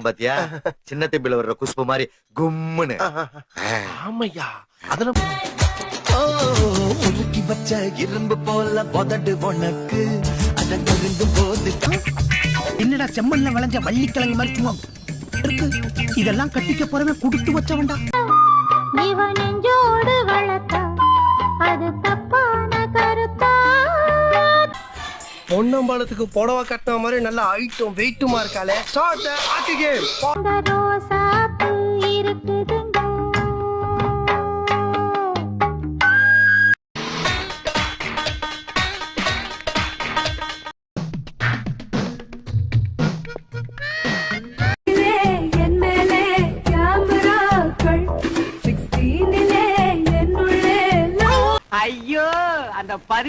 இருக்கும் பாத்தியா? சின்ன திம்பில வர்ற குஷ்பு மாதிரி கும்முன்னு. ஆமையா? அதெல்லாம் உருக்கி வச்ச இரும்பு போல உதடு உனக்கு. அத நெருங்கும் போது என்னடா செம்மண்ல விளைஞ்ச வள்ளிக்கிழங்கு மாதிரி சும்மா இருக்கு. இதெல்லாம் கட்டிக்க போறவன் கொடுத்து வச்சவன்டா. இவன் நெஞ்சோடு பொன்னம்பலத்துக்கு புடவை கட்டின மாதிரி நல்லா ஹைட்டும் வெயிட்டுமா இருக்காளே. ஸ்டார்ட் ஆட்டு கேம்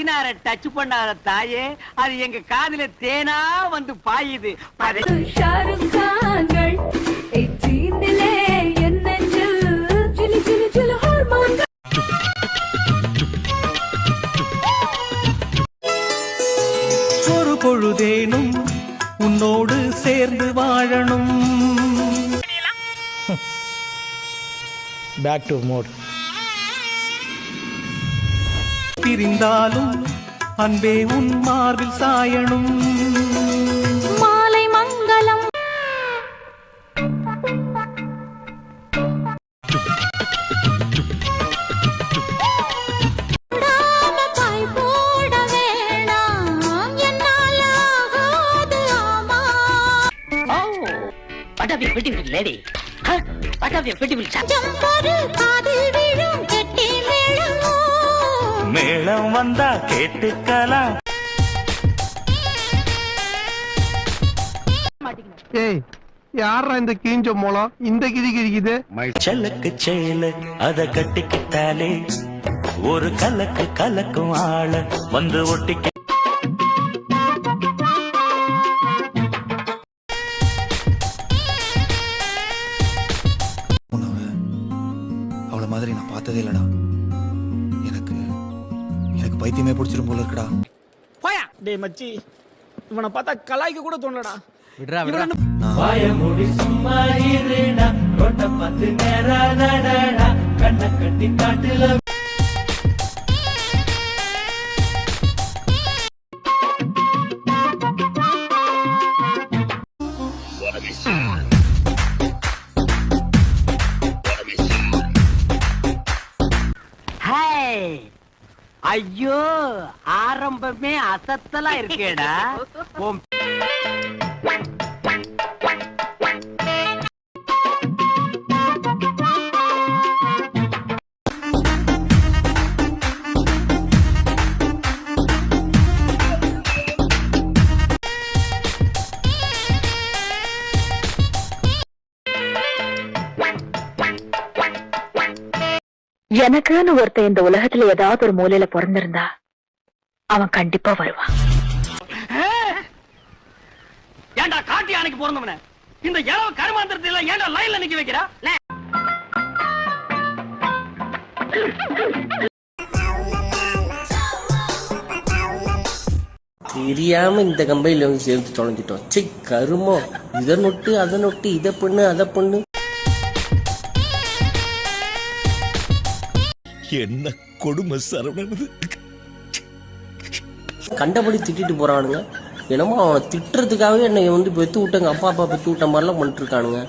பதினாற டச் பண்ணாத தாயே அது எங்க காதுல தேனா வந்து பாயுது. ஒரு பொழுதேனும் உன்னோடு சேர்ந்து வாழணும். பேக் டு மோட் பிரிந்தாலும் அன்பே உன் மார்பில் சாயணும். மாலை மங்களம். விடாம பாய் போட வேணாம். என்னால ஆகாது ஆமா. What of you beautiful lady what மேளம் வந்தா கேட்டுக்கலாம். ஏய் யாரா இந்த கீஞ்ச மூலம் இந்த கிதி கிதிக்குது செல்லக்கு செயல அத கட்டிக்கிட்டாலே. ஒரு கலக்கு கலக்கும் ஆள வந்து ஒட்டிக்க பைத்தியமே பிடிச்சிரும் போல இருக்குடா. போயா டேய் மச்சி இவனை பார்த்தா கலாய்க்க கூட தோணலடா. விடுறா விடுறா. வாய மூடி சும்மா இருடா. ரோட்ட பார்த்து நேரா நடடா. கண்ண கட்டி காட்டுல ஐயோ ஆரம்பமே அசத்தலா இருக்கேடா. எனக்குன்னு ஒருத்தன் இந்த உலகத்துல ஏதாவது ஒரு மூலையில பிறந்திருந்தா அவன் கண்டிப்பா வருவான். ஏன்டா காட்டி அணைக்கு பிறந்தவன இந்த இளவ கருமாந்திரத்துல ஏன்டா லைன்ல நிக்க வைக்கிறா? தெரியாம இந்த கம்பெனில வந்து சேர்த்து தொலைஞ்சிட்டோம். சை கருமோ இதை நொட்டு அதை நொட்டு இதை பண்ணு அதை பண்ணு. என்ன கொடுமை சரவணனது கண்டபடி திட்டிட்டு போறானுங்க. என்னமோ அவனை திட்டுறதுக்காகவே என்னை வந்து பெத்து விட்டங்க. அப்பா அப்பா பெத்து விட்ட மாதிரிலாம் பண்ணிட்டு இருக்கானுங்க.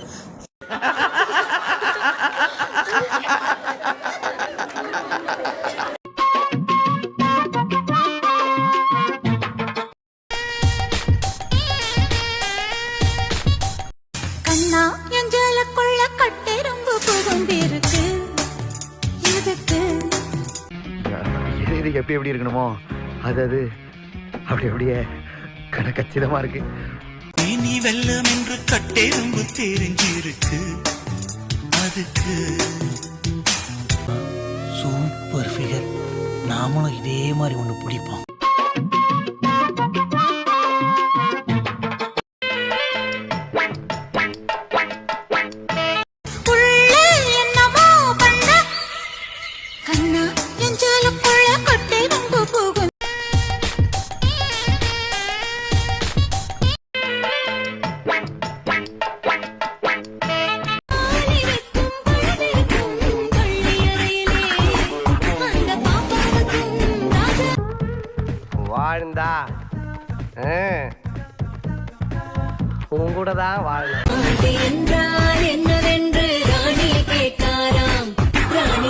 இது எப்படி இருக்கணுமோ அது அது அப்படி அப்படியே கணக்கச்சிதமா இருக்கு. இனி வெள்ளம் என்று கட்டெரும்பு தெரிஞ்சிருக்கு. அதுக்கு சூப்பர் ஃபிகர் நாமளும் இதே மாதிரி ஒண்ணு பிடிப்போம்.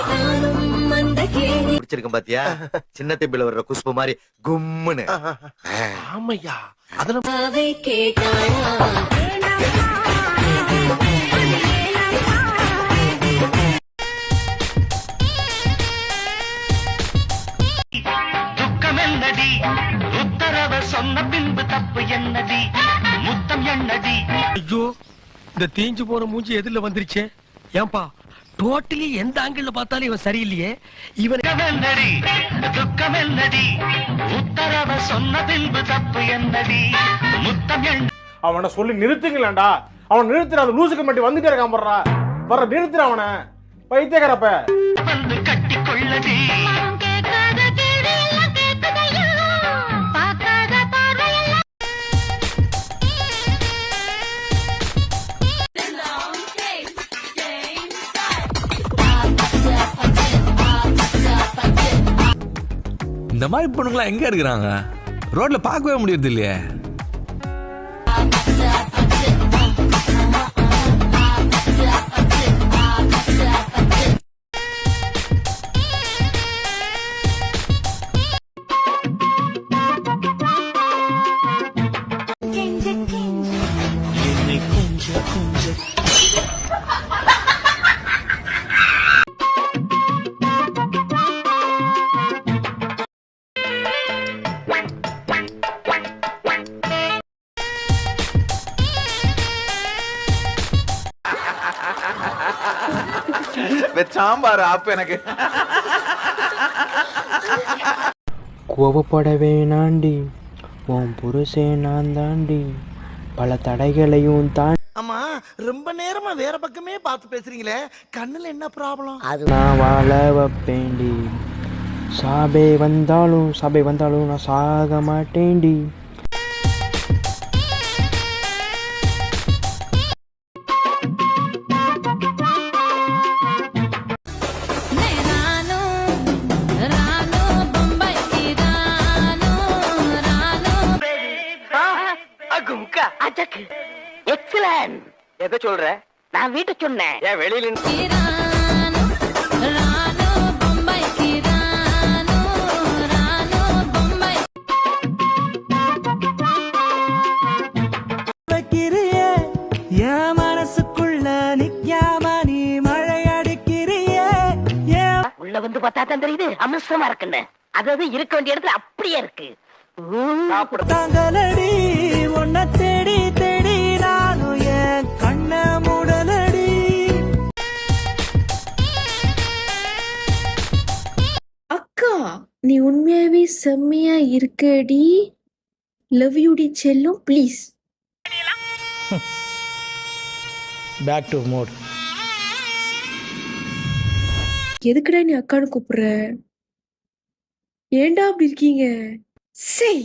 தானும் அந்த கேள்வி. பிடிச்சிருக்கும் பாத்தியா? சின்ன தெம்பில வர்ற குஷ்பு மாதிரி கும்முன்னு. ஆமையா? அவை கேட்டாராம். இந்த தீஞ்சு போன மூஞ்சி எதிரில வந்துருச்சே. ஏன்பா டோட்டலி எந்த ஆங்கிள் பார்த்தாலும் இவன் சரியில்லையே. இவன் துக்கம் என்னடி துக்கம் என்னடி உத்தரவ சொன்ன பின்பு தப்பு என்னடி? முத்தம் அவனை சொல்லி நிறுத்துங்களேன்டா. அவன் நிறுத்துற அந்த லூசுக்கு மட்டும் வந்துட்டே இருக்கான் போடுறா. வர நிறுத்துற அவனை. பைத்தியக்காரப்ப. வந்து கட்டி கொள்ளடி மாதிரி பொண்ணுங்களாம் எங்கே இருக்கிறாங்க? ரோட்டில் பார்க்கவே முடியறது இல்லையே சாம்பார் ஆப்பு எனக்கு. கோவப்பட வேணாண்டி உன் புருஷன் நான் தாண்டி பல தடைகளையும் தாண்டி ஆமா ரொம்ப நேரமா வேற பக்கமே பார்த்து பேசுறீங்களே கண்ணுல என்ன ப்ராப்ளம் நான் வாழ வைப்பேண்டி சாபே வந்தாலும் சாபே வந்தாலும் நான் சாக மாட்டேன்டி. எதை சொல்ற? நான் வீட்டை சொன்னேன். ஏன் வெளியில உள்ள வந்து பார்த்தா தான் தெரியுது அமிர்தமா இருக்குன்னு. அதாவது இருக்க வேண்டிய இடத்துல அப்படியே இருக்கு. தாங்களடி ஒன்னத்தே நீ உண்மையாவே செம்மையா இருக்கடி. லவ் யூடி செல்லும் ப்ளீஸ் பேக் டு மோட் எதுக்குடா நீ அக்கான்னு கூப்பிடுற? ஏன்டா அப்படி இருக்கீங்க? செய்